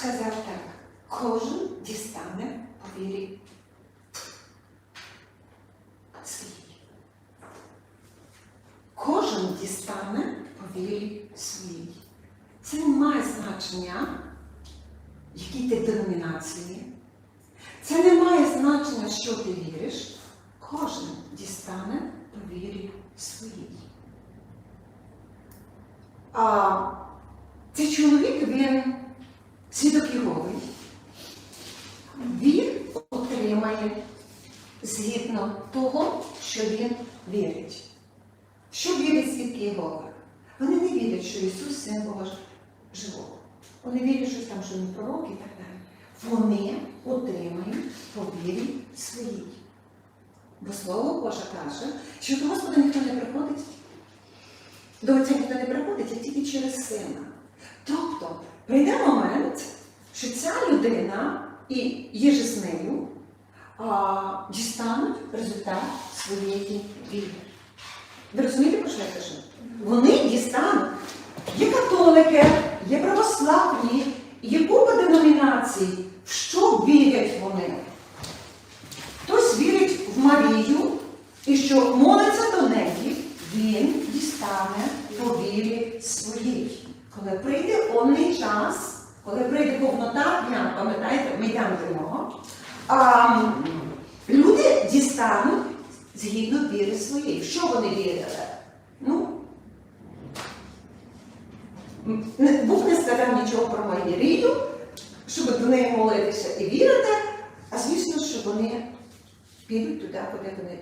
сказав так: кожен дістане по вірі своїй. Кожен дістане по вірі своїй. Це не має значення, якій ти деномінації. Це не має значення, що ти віриш. Кожен дістане по вірі своїй. А цей чоловік, він свідок Єговий. Він отримає згідно того, що він вірить. Що вірять свідки Єгови? Вони не вірять, що Ісус син Бога живого. Вони вірять, що там, що він пророк і так далі. Вони отримають по вірі своїй. Бо Слово Боже каже, що до Господа ніхто не приходить. До Отця ніхто не приходить, а тільки через сина. Тобто прийде момент, що ця людина і їжа з нею а, дістануть результат своєї віри. Ви розумієте, про що я кажу? Вони дістануть. Є католики, є православні, є купа деномінацій. В що вірять вони? Хтось вірить в Марію і що молиться до неї, він дістане по вірі своїй. Коли прийде повний час, коли прийде повнота дня, пам'ятаєте, ми йдемо до нього, люди дістануть згідно віри своєї. Що вони вірили? Ну, Бог не сказав нічого про Марію, щоб до неї молитися і вірити, а звісно, що вони підуть туди, куди вони.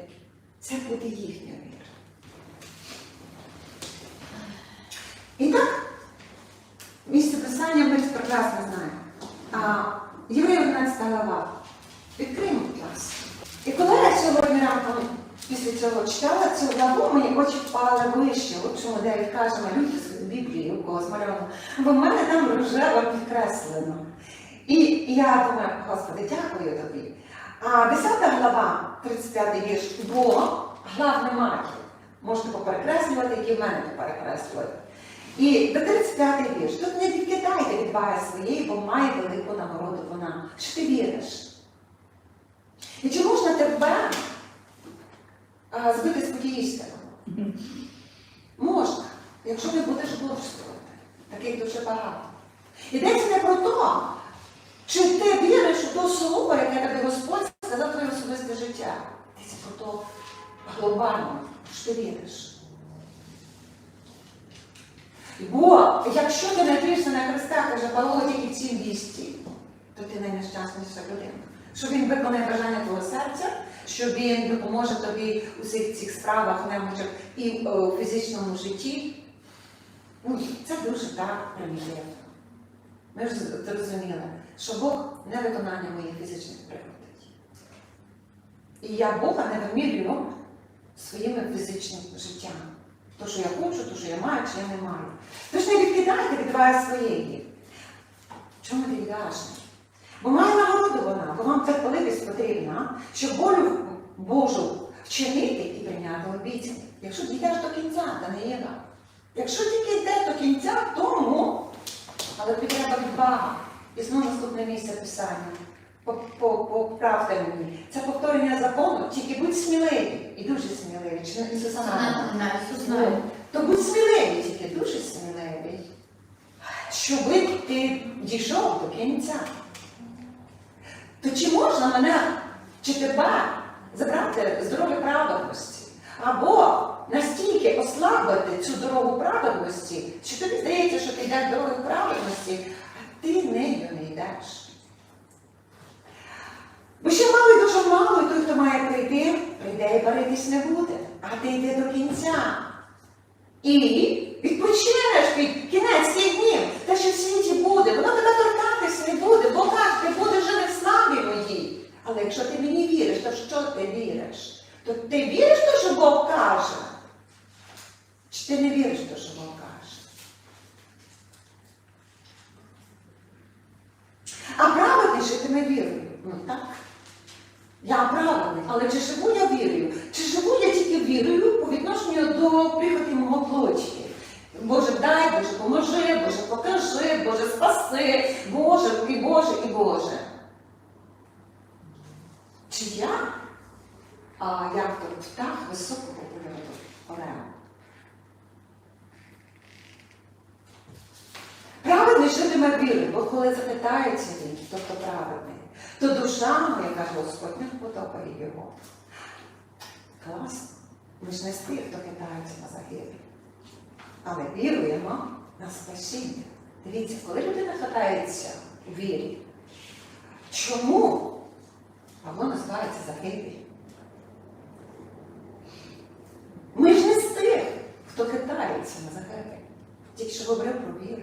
Це буде їхня віра. І так, писання ми прекрасно знаємо. А, Євреї 11 глава. Відкриємо, будь. І коли я сьогодні ранком після цього читала цю главу, мої очі впали вище. От чому дев'ять каже, малюйте свою Біблію, у когось мальовано. Бо в мене там рожево підкреслено. І я думаю, Господи, дякую тобі. А 10 глава, 35 вірш, бо глав немає. Можете поперекреслювати, які в мене поперекреслювати. І до 35 вірш. Тут не відкидайте відваги своєї, бо має велику нагороду вона. Що ти віриш? І чи можна тебе збити з? Можна, якщо не будеш блудствувати. Таких дуже багато. Йдеться не про те, чи ти віриш у то слово, яке тобі Господь сказав твоє особисте життя. Йдеться про то глобально, що ти віриш. Бо якщо ти надієшся на Христа, каже Павло тільки цім вісті, то ти найнещасніша людина. Що він виконає бажання твого серця, що він допоможе тобі у всіх цих справах, немочах і е, у фізичному житті. Ну, це дуже так примітивно. Ми ж зрозуміли, що Бог не виконання моїх фізичних пригодить. І я Бога не вимірюю своїм фізичним життям. То, що я хочу, то, що я маю, чи я не маю. Тож не відкидайте від вас своєї. Чому ти віддаш? Бо має нагороду вона, бо вам терпеливість потрібна, щоб волю Божу вчинити і прийняти обіцянки. Якщо дійдеш до кінця, то не є. Якщо тільки йдеш до кінця, тому, але треба відвага. І знову наступне місце писання. По- по- Поправте мені. Це повторення закону, тільки будь сміливі і дуже сміливі. Чи не Ісуса На Ісус знає. То будь сміливий, тільки дуже сміливий, щоби ти дійшов до кінця. То чи можна мене чи тебе забрати з дороги праведності? Або настільки ослабити цю дорогу праведності, що тобі здається, що ти йдеш дорогою праведності, а ти нею не йдеш. Бо ще мало і дуже мало, і той, хто має прийти, прийде і баритись не буде, а ти йди до кінця. І відпочинеш під кінець тих днів, те, що в світі буде, воно тебе торкатись не буде, бо так, ти будеш жити в славі моїй. Але якщо ти мені віриш, то що ти віриш? То ти віриш в те, що Бог каже? Чи ти не віриш в те, що Бог каже? А праведний житиме вірою. Ну так. Я праведний, але чи живу я вірою? Чи живу я тільки вірою по відношенню до прихоті мого плоті? Боже, дай, Боже, поможи, Боже, покажи, Боже, спаси, Боже, і Боже, і Боже. Чи я, а як то птах високого польоту Орел? Праведний житиме віри, бо коли запитається він, хто то праведний, то душа моя, каже Господь, не вподобає його. Класно. Ми ж не з тих, хто кидається на загибель. Але віруємо на спасіння. Дивіться, коли людина хитається у вірі, чому Павло називається загибель? Ми ж не з тих, хто кидається на загибель. Тільки що говорив про віру.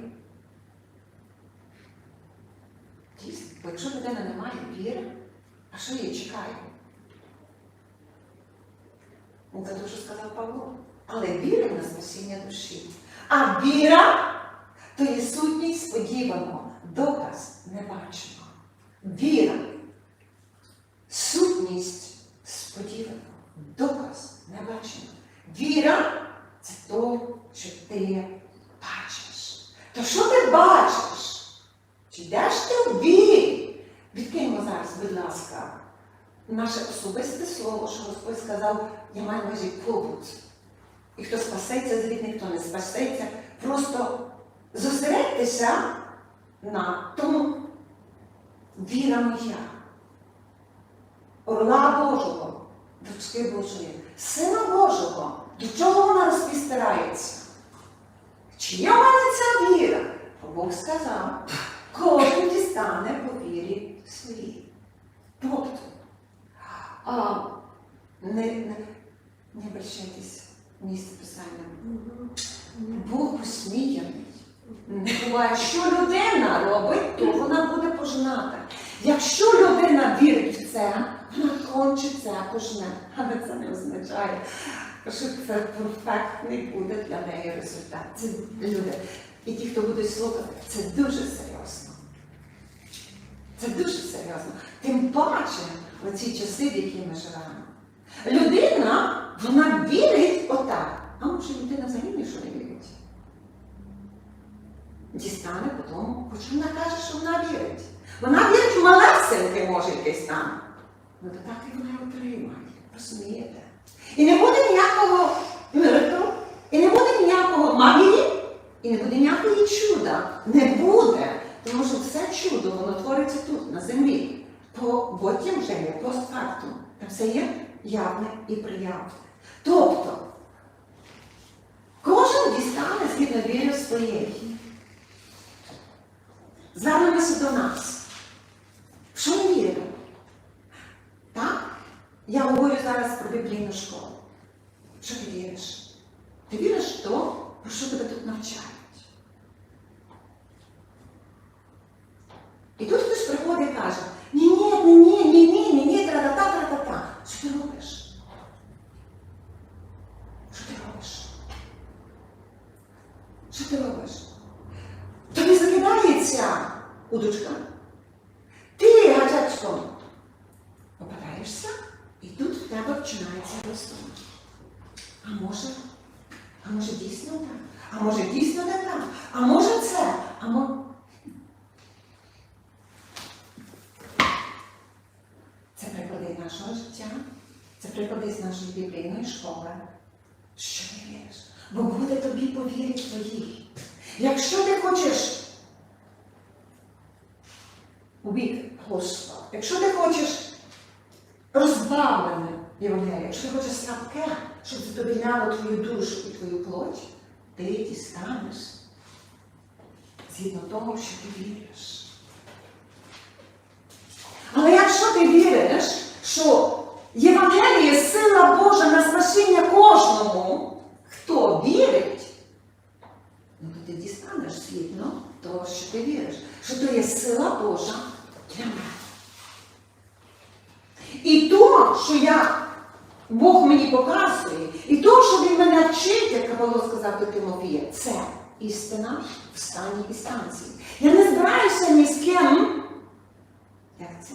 Дійсно, бо якщо людина не має віри, а що її чекає? Ну, це те, що сказав Павло. Але віра на спасіння душі. А віра то є сутність сподіваного, доказ небаченого. Віра. Сутність сподіваного, доказ небаченого. Віра це то, що ти бачиш. То що ти бачиш? Чи йдеш ти у вірі? Відкиньмо зараз, будь ласка, наше особисте слово, що Господь сказав, я маю на увазі побут. І хто спасеться з рідних, хто не спасеться. Просто зосередьтеся на тому віра моя. Орла Божого, дочки Божої, Сина Божого, до чого вона розпістирається? Чия в мене ця віра? Бог сказав, кожен дістане по вірі своїй. Тобто, а, не, не, не обращайтесь місце писання. Бог посміяний. Буває, що людина робить, то вона буде пожината. Якщо людина вірить в це, вона це пожне. Але це не означає, що це перфектний буде для неї результат. Це люди. І ті, хто будуть слухати, це дуже серйозно. Це дуже серйозно. Тим паче в ці часи, в які ми живемо. Людина, вона вірить отак. А може людина взагалі ні що не вірить. Дістане потім, хоч вона каже, що вона вірить. Вона вірить в малесеньке, може, якесь там. Ну то так і вона отримає. Розумієте? І не буде ніякого миру, і не буде ніякого магії, і не буде ніякого чуда. Не буде. Тому що все чудо, воно твориться тут, на землі. По, потім вже є постфактум. Там все є явне і приявне. Тобто, кожен дістане згідно віри своєї. Звернемося до нас. В що ми віримо? Так? Я говорю зараз про біблійну школу. Що ти віриш? Ти віриш в то, про що тебе тут навчають. І тут хтось приходить і каже, ні-ні, ні, ні, ні, ні, ні, ні, ні, ні, тра-та-та, тра-та-та. Що ти робиш? Що ти робиш? Що ти робиш? Тобі закидається удочка. Ти гачачком попадаєшся, і тут в тебе починається розсуд. А може, а може дійсно так? А може дійсно не так? А може це? А може. Це приклади нашого життя, це приклади з нашої біблійної школи. Що ти віриш? Бо буде тобі по вірі твоїй. Якщо ти хочеш у бік Господа, якщо ти хочеш розбавлене Євангеліє, якщо ти хочеш слабке, щоб задовільняло твою душу і твою плоть, ти дістанеш згідно того, що ти віриш. Але якщо ти віриш, що Євангеліє сила Божа на спасіння кожному, хто вірить, ну то ти дістанеш згідно того, що ти віриш, що то є сила Божа для мене. І то, що я, Бог мені показує, і то, що Він мене вчить, як Павло сказав до Тимофія, це істина в стані і станції. Я не збираюся ні з ким. Як це?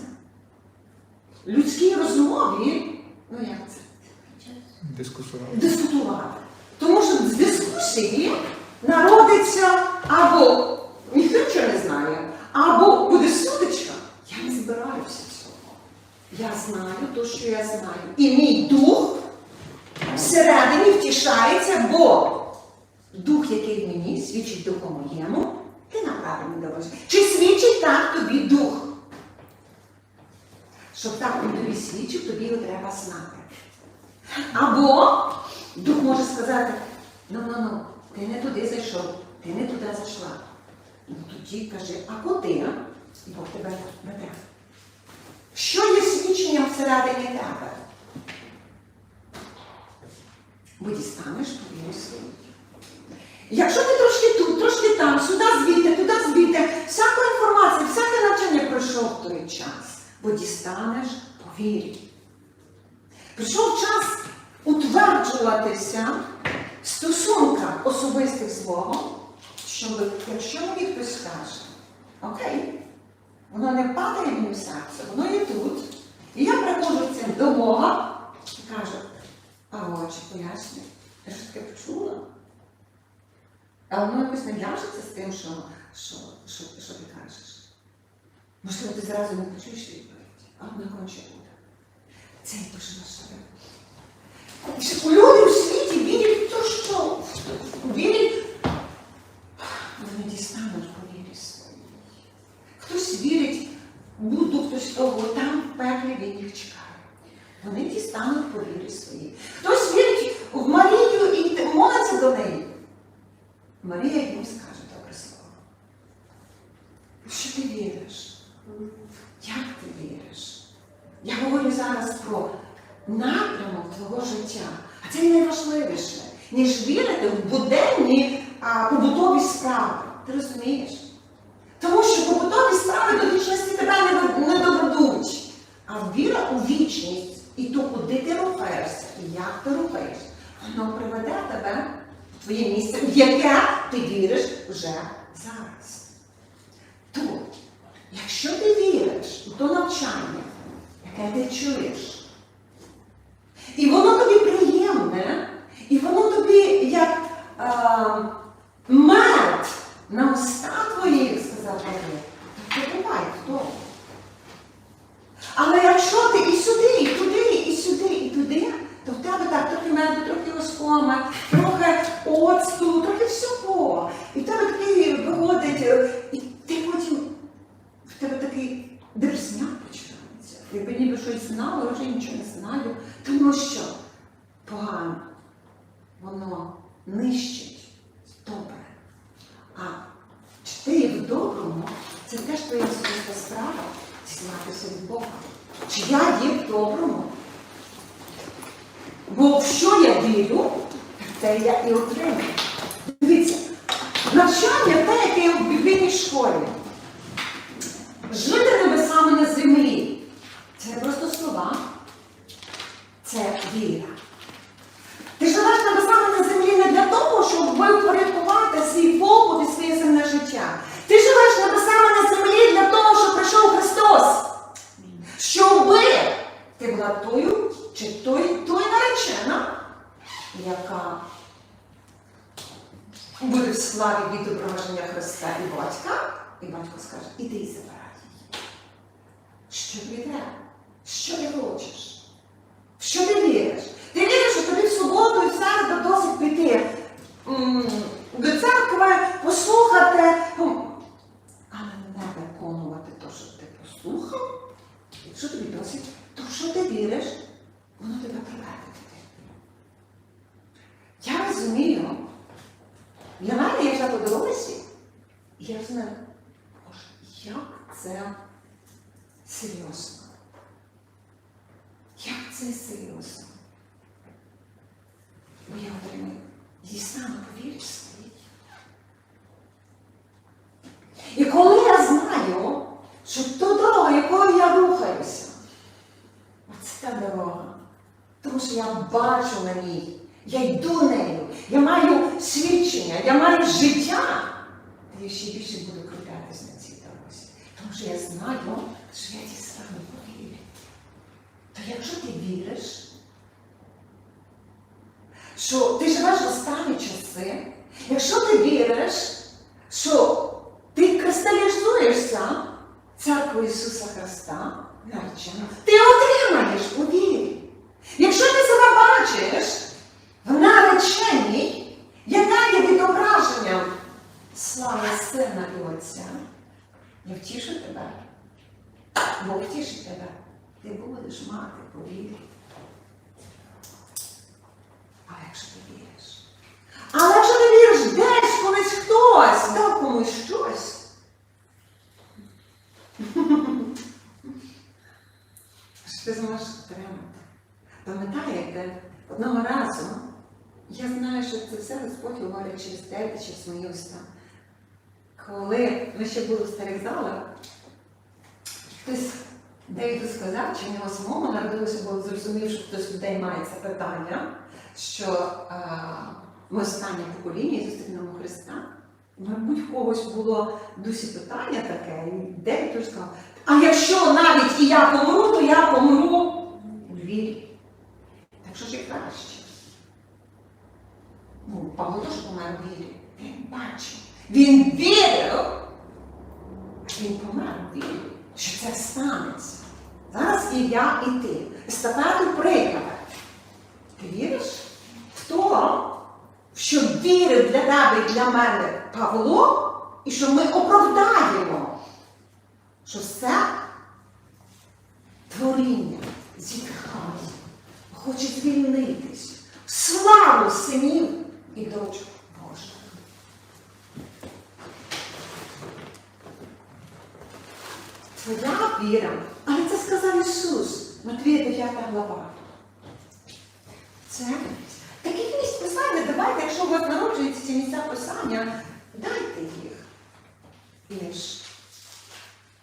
Людській розмові, ну як це? Дискусувати. Дискутувати. Тому що з дискусії народиться або ніхто нічого не знає, або буде сутичка. Я не збираюся цього. Я знаю те, що я знаю. І мій дух всередині втішається, бо дух, який в мені, свідчить духу моєму, ти на правильній дорозі. Чи свідчить так тобі дух? Щоб так він тобі свідчив, тобі його треба знати. Або дух може сказати, ну ну ну, ти не туди зайшов, ти не туди зайшла. Ну тоді кажи, а куди? Бог тебе веде. Що є свідченням всередині тебе? Бо дістанеш повіру свою. Якщо ти трошки тут, трошки там, сюди звідти, туди звідти, всяку інформацію, всяке навчання пройшов той час, бо дістанеш по вірі. Прийшов час утверджуватися в стосунках особистих з Богом, щоб якщо мені хтось скаже, окей, воно не падає мені в серце, воно є тут. І я приходжу цим до Бога і кажу, а очі пояснюю, ти ж таке почула? А воно якось не в'яжеться з тим, що, що, що, що ти кажеш. Можливо, ти зразу не почуєш відповідь, а воно конче буде. Це є дуже. Що Люди у світі вірять в те, що вірять, вони дістануть. Хтось вірить, буду хтось того, там в пеклі він їх чекає. Вони дістануть по вірі своїй. Хтось вірить в Марію і молиться до неї. Марія їм скаже добре слово. Що ти віриш? Як ти віриш? Я говорю зараз про напрямок твого життя. А це найважливіше, ніж вірити в буденні а, побутові справи. Ти розумієш? Тому справи до вічності тебе не, не доведуть. А віра у вічність і то, куди ти рухаєшся, і як ти рухаєшся, воно приведе тебе в твоє місце, в яке ти віриш вже зараз. То, якщо ти віриш у то навчання, яке ти чуєш, і воно тобі приємне, і воно тобі як е, мед на уста твоїх, сказав то тривай. Але якщо ти і сюди, і туди, і сюди, і туди, то в тебе так трохи меду, трохи оскома, трохи оцту, трохи всього. І в тебе такий виходить, е, і ти потім в тебе такий дерзняк починається. Якби ніби щось знала, я вже нічого не знаю. Тому що погано, воно нищить добре. А чи ти є в доброму, це теж твоя особиста справа дізнатися від Бога. Чи я є в доброму? Бо в що я вірю, те я і отримую. Дивіться, навчання те, яке є в біблійній школі. Жити небесами на землі. Це не просто слова, це віра. Ти живеш небесами на землі не для того, щоб випорядкувати свій побут і своє земне життя. Ти живеш небесами на землі для того, щоб прийшов Христос. Щоби ти була тою чи той, той наречена, яка буде в славі відображення Христа і батька, і батько скаже, іди і забирай її. Що треба? Що ти хочеш? В що ти віриш? Ти віриш, що тобі в суботу і в середу досить піти до церкви, послухати, але не виконувати те, що ти послухав. Якщо тобі досить, то що ти віриш, воно тебе приведе. Я розумію, для мене я вже по дорозі, і я знаю, як це серйозно. Як це серйозно? Бо я отримую дійсно повірю своїй. І коли я знаю, що ту дорогу, якою я рухаюся, оце та дорога. Тому що я бачу на ній, я йду нею, я маю свідчення, я маю життя. Та я ще більше буду крутятися на цій дорозі. Тому що я знаю, що я дістану повірю. То якщо ти віриш, що ти живеш в останні часи, Якщо ти віриш, що ти кристалізуєшся церкву Ісуса Христа, наречена, ти отримаєш у вірі. Якщо ти себе бачиш нареченій, яка є відображенням слави Сина і Отця, я втішу тебе. Бог втішить тебе. Ти будеш мати повірити. А якщо ти віриш? Але якщо ти віриш десь колись хтось дав комусь щось. Що ти зможеш отримати? Пам'ятаєте, одного разу, я знаю, що це все Говорить через тебе, через мої уста. Коли ми ще були в старих залах, хтось Девіду сказав, чи в нього самому народилося, бо зрозумів, що хтось людей має це питання, що е, ми останнє покоління і зустрінемо Христа. Мабуть, в когось було дусі питання таке, і Девід сказав, а якщо навіть і я помру, то я помру у вірі. Так що ж і краще? Ну, Павло теж помер у вірі. Він бачив. Він вірив, він помер вірі, що це станеться. Зараз і я, і ти. Статати приклад. Ти віриш в то, що вірив для тебе і для мене Павло, і що ми оправдаємо, що все творіння зітхає, хоче звільнитись славу синів і дочок Божих. Твоя віра, але це сказав Ісус, Матвія 9 глава. Це таких місць писання, давайте, якщо у вас народжуються ці місця писання, дайте їх.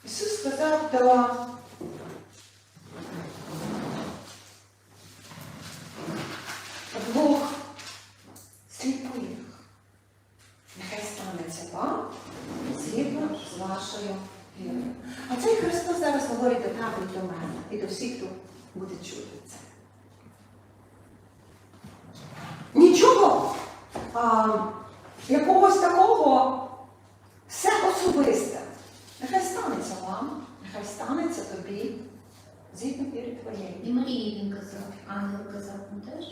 Ісус сказав до двох сліпих. Нехай станеться вам згідно з вашою вірою. А цей Христос зараз до мене, і до всіх, хто буде чути це. Нічого а, якогось такого все особисте. Нехай станеться вам, нехай станеться тобі, згідно віри твоєї. І Марії він казав, ангел казав ну теж.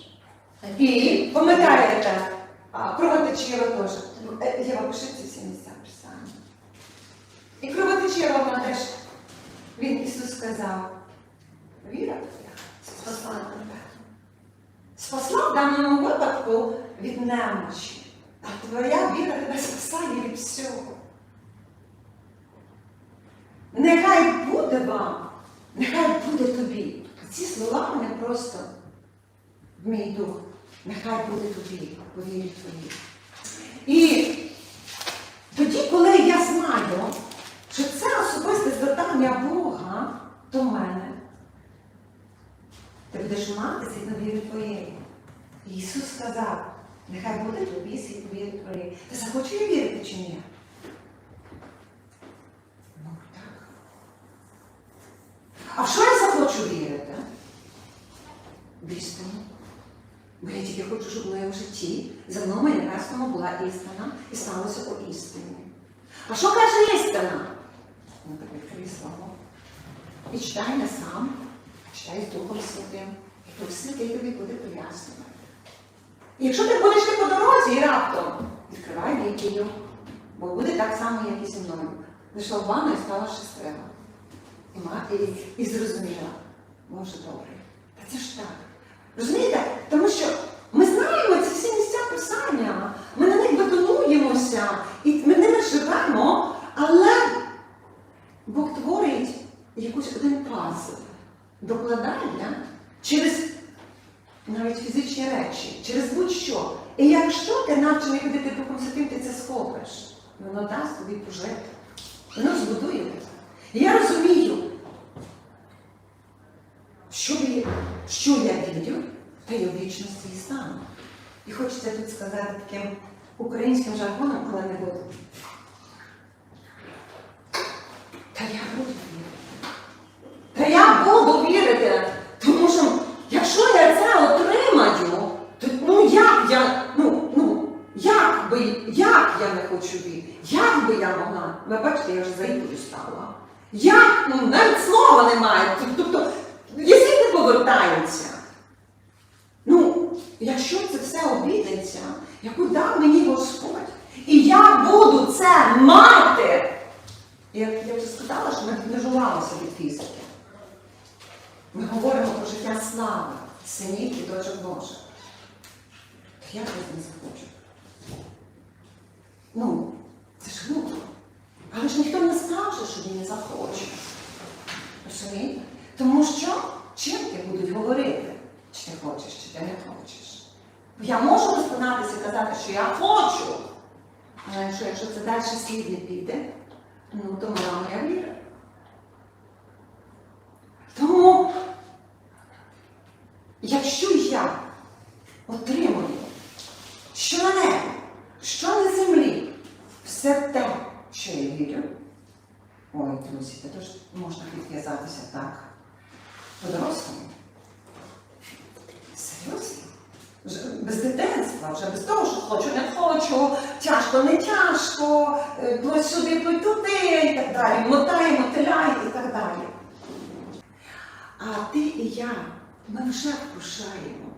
І пам'ятаєте, а, кровотечіва теж. Е, Єва, пиши ці всі місця писання. І кровотечіва вона теж. Він Ісус сказав, віра твоя спасла тебе. Спасла в даному випадку від немочі. А твоя віра тебе спасає від всього. Нехай буде вам, нехай буде тобі. Ці слова вони просто в мій дух. Нехай буде тобі, по вірі твоїй. І тоді, коли я знаю, що це особисте звертання Бога до мене, ти будеш мати згідно віри твоєї. Ісус сказав, нехай буде тобі згідно віри твоєї. Ти захочеш вірити чи ні? Ну так. А в що я захочу вірити? В істину. Бо я тільки хочу, щоб в моєму житті за мною небесному була істина і сталося по істині. А що каже істина? Ну так відкрий слово. І читай не сам, а читай з Духом Святим. І Дух Святий тобі буде пояснювати. І якщо ти будеш по дорозі і раптом, відкривай Біблію, бо буде так само, як і зі мною. Зайшла в ванну і стала щаслива. І, ма- і, і зрозуміла, Боже добрий. Та це ж так. Розумієте? Тому що ми знаємо ці всі місця писання, ми на них бетонуємося, і ми ними живемо, але Бог творить якийсь один пазл, докладання через навіть фізичні речі, через будь-що. І якщо ти навчений ходити Духом Святим, ти це схопиш, воно дасть тобі пожити. Воно збудує тебе. Я розумію, що, я- що я вірю, та й у вічності і стану. І хочеться тут сказати таким українським жаргоном, коли не буду. Та я буду вірити. Та я буду вірити. Тому що якщо я це отримаю, то ну як я, ну, ну, як би би я могла? Ви бачите, я вже за ікою стала. Як? Ну, навіть слова немає. Тобто, язик не повертається. Ну, якщо це все обідниця, яку дав мені Господь, і я буду це мати. Я, я вже сказала, що ми не журалися від фізики. Ми говоримо про життя слави, синів і дочок Божих. Як я не захочу? Ну, це ж глупо. Але ж ніхто не скаже, що він не захоче. Розумієте? Тому що вчинки будуть говорити, чи ти хочеш, чи ти не хочеш. Я можу розпинатися і казати, що я хочу. Але якщо, якщо це далі слід не піде, ну то моя моя віра. Тому, якщо я отримую що на небі, що на землі, все те, що я вірю. Ой, друзі, це теж можна підв'язатися так. По-дорослому. Серйозно? Без дитинства, вже без того, що хочу, не хочу, тяжко, не тяжко, е, плоть сюди, плоть туди і так далі. Мотай, мотиляй і так далі. А ти і я, ми вже вкушаємо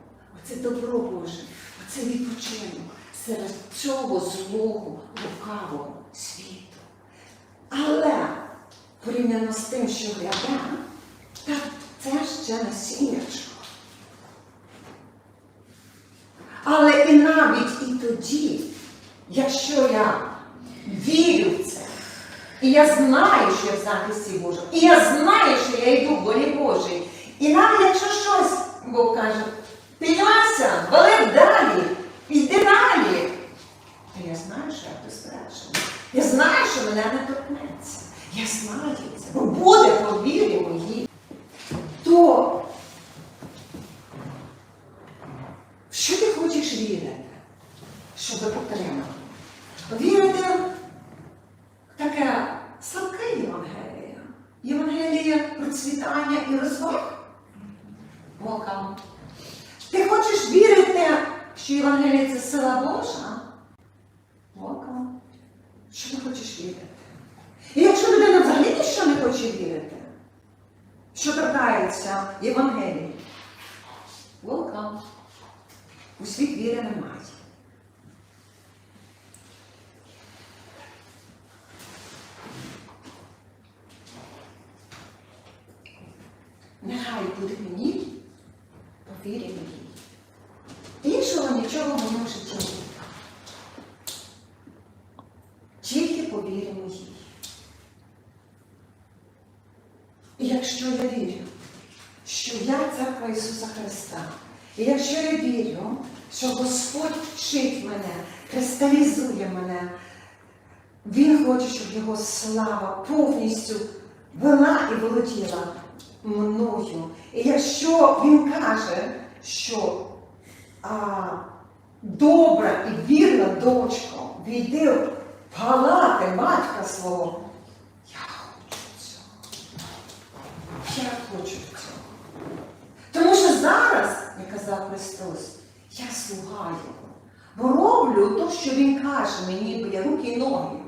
оце добро Боже, оце відпочинок серед цього злого, лукавого світу. Порівняно з тим, що гляда, так це ще насіннячко. Але і навіть і тоді, якщо я вірю в це, і я знаю, що я в захисті Божому, і я знаю, що я йду в волі Божій, і навіть якщо щось Бог каже, піднімайся, вали далі, йди далі. То я знаю, що я безпечна. Я знаю, що мене не торкнеться. Я знаю це, буде по вірі моїй. То що ти хочеш вірити, щоб отримати? Вірити в таке слабке Євангеліє. Євангеліє процвітання і розваг. Бога. Ти хочеш вірити, що Євангеліє це сила Божа? Бога. Що ти хочеш вірити? І якщо людина взагалі ніщо не хоче вірити, що торкається Євангелії, Welcome. У світ віри немає. Нехай буде мені по вірі моїй. Іншого нічого в моєму житті не. Тільки по вірі моїй. І якщо я вірю, що я церква Ісуса Христа, і якщо я вірю, що Господь вчить мене, кристалізує мене, Він хоче, щоб Його слава повністю вела і володіла мною. І якщо Він каже, що а, добра і вірна дочко, війди в палати батька свого, я хочу цього. Я хочу цього. Тому що зараз, як казав Христос, я слуга Його, бо роблю то, що Він каже мені, бо я руки і ноги.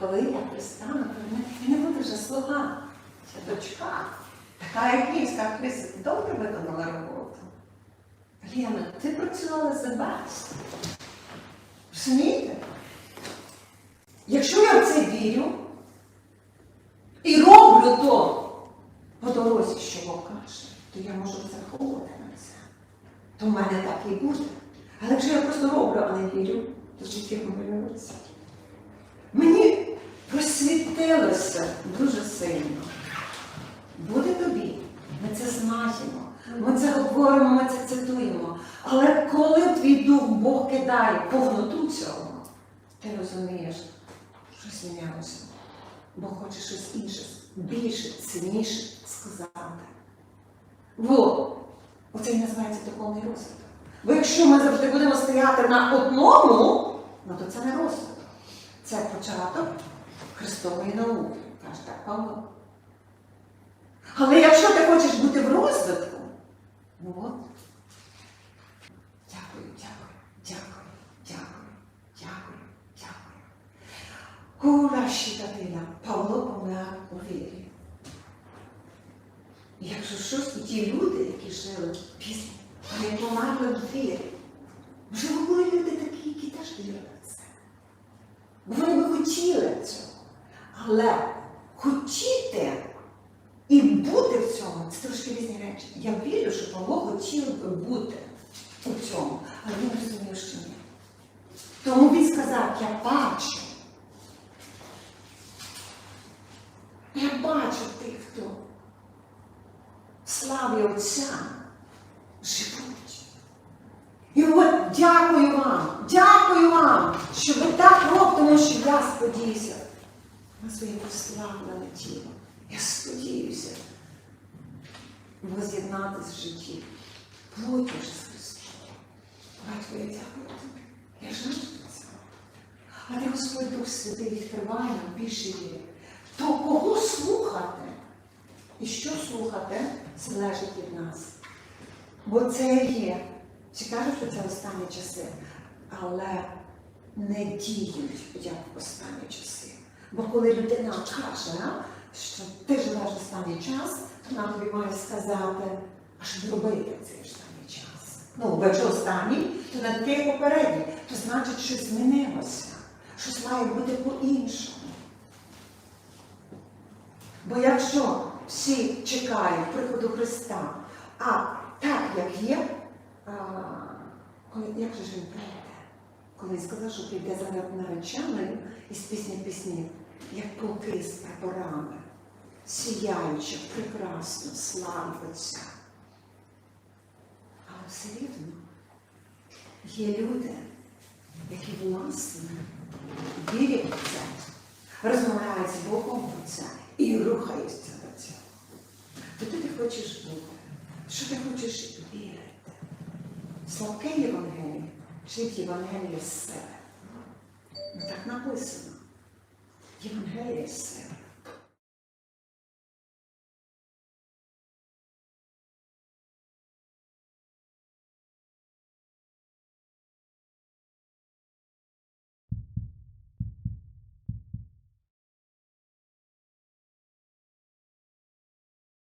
Але коли я пристану, то я не буду вже слуга, я дочка. Така як він, сказав Христос, добре виконала роботу. Ліна, ти працювала за вас. Розумієте? Якщо я в це вірю і роблю то по дорозі, що Бог каже, то я можу розраховувати на це. То в мене так і буде. Але якщо я просто роблю, а не вірю, то життя помилюється. Мені просвітилося дуже сильно. Буде тобі. Ми це знаємо. Ми це говоримо, ми це цитуємо. Але коли твій дух Бог кидає повноту цього, ти розумієш, що змінялося. Бог хоче щось інше, більше, сильніше сказати. Во, оце і називається духовний розвиток. Бо якщо ми завжди будемо стояти на одному, ну то це не розвиток. Це початок Христової науки, каже так Павло. Але якщо ти хочеш бути в розвитку, ну от. Дякую, дякую, дякую, дякую, дякую, дякую. Кура щитатина. Павло помер у вірі. Якщо щось, і ті люди, які жили після, вони померли в вірі. Можливо, були люди такі, які теж вірили в це. Вони би хотіли цього. Але хотіти і бути в цьому це трошки різні речі. Я вірю, що Павло хотів би бути у цьому, але він розумів, що ні. Тому він сказав, я бачу. Я бачу тих, хто славі Отця живуть. І от дякую вам, дякую вам, що ви так робите, що я сподіваюся на своє прославлене тіло. Я сподіваюся воз'єднатися в житті. Плоті вже з Христом. Батько, я дякую тобі. Я жертвую цього. Але Господь Дух Святий відкриває нам більше віри. То кого слухати? І що слухати залежить від нас. Бо це є. Чи кажуть, що це останні часи, але не діють як в останні часи. Бо коли людина каже, що ти живеш останній час, то вона тобі має сказати, а що робити цей останній час. Ну, якщо останній, то не такий попередній, то значить, щось змінилося, щось має бути по-іншому. Бо якщо всі чекають приходу Христа, а так як є, а, коли, як же ж він прийде? Коли він сказав, що прийде за нареченою із пісні піснів, як полки з прапорами, сіяючи прекрасно славу Отця. Але все рівно є люди, які власне вірять в це, розмовляють з Богом про це і рухаються. То ти хочеш бути, що ти хочеш вірити? Слабке Євангеліє чи Євангеліє з себе? Ну так написано. Євангеліє з себе.